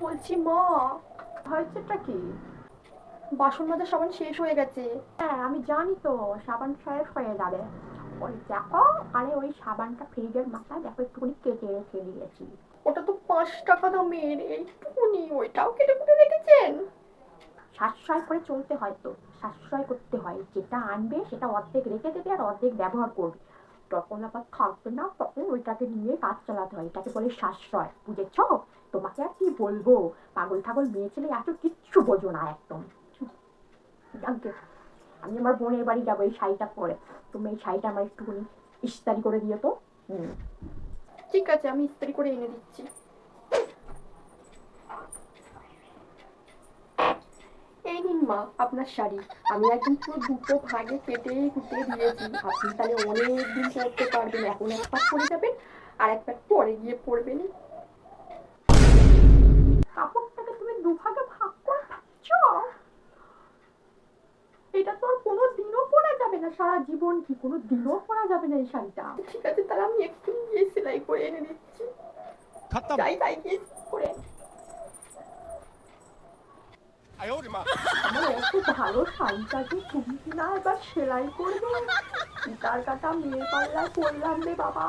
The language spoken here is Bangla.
বলছি, মা, হয়েছেটা কি? বাসন মাজার সাবান শেষ হয়ে গেছে। হ্যাঁ আমি জানি তো, সাবান শেষ হয়ে যাবে। ওই দেখো, আরে ওই সাবানটা ফ্রিজের মাথায় দেখো, একটুখানি কেটে রেখে দিয়েছি। ওটা তো পাঁচ টাকা দামের, এইটুকুনি, ওইটাও কেটে কুটে রেখেছেন? সাশ্রয় করে চলতে হয় তো, সাশ্রয় করতে হয়। যেটা আনবে, সেটা অর্ধেক রেখে দেবে আর অর্ধেক ব্যবহার করবে। তখন আবার থাকবে না তখন ওইটাকে নিয়ে কাজ চালাতে হয়। এটাকে বলে সাশ্রয়, বুঝেছ? তোমাকে আর কি বলব? পাগল ঠাগল মেয়ে ছেলে এত কিচ্ছু বোঝো না একদম। আমি আমার বোনের বাড়ি যাব এই শাড়িটা পরে। তুমি এই শাড়িটা আমার একটুখানি ইস্তারি করে দিও তো। হুম। ঠিক আছে, আমি ইস্তারি করে এনে দিচ্ছি এই নিন মা আপনার শাড়ি। আমি একদম পুরো দুটো ভাগে কেটে কুটে দিয়েছি। আপনি তাহলে অনেক দিন পরতে পারবেন এখন এক পাক পরে যাবেন আর এক পাক পরে গিয়ে পরবেন কাপড়টাকে তুমি দুভাগে ভাগ করে ভাবছ এটা তোর কোনো দিনও পরা যাবে না সারা জীবন কি কোনো দিনও পরা যাবে না এই শাড়িটা? ঠিক আছে তাহলে আমি একটু গিয়ে সেলাই করে এনে দিচ্ছি। তাই তাই গিয়ে করে। এত ভালো শাড়িটাকে তুমি কিনা এবার সেলাই করবে? তার কাটা মেয়ে পাল্লা করলাম রে বাবা।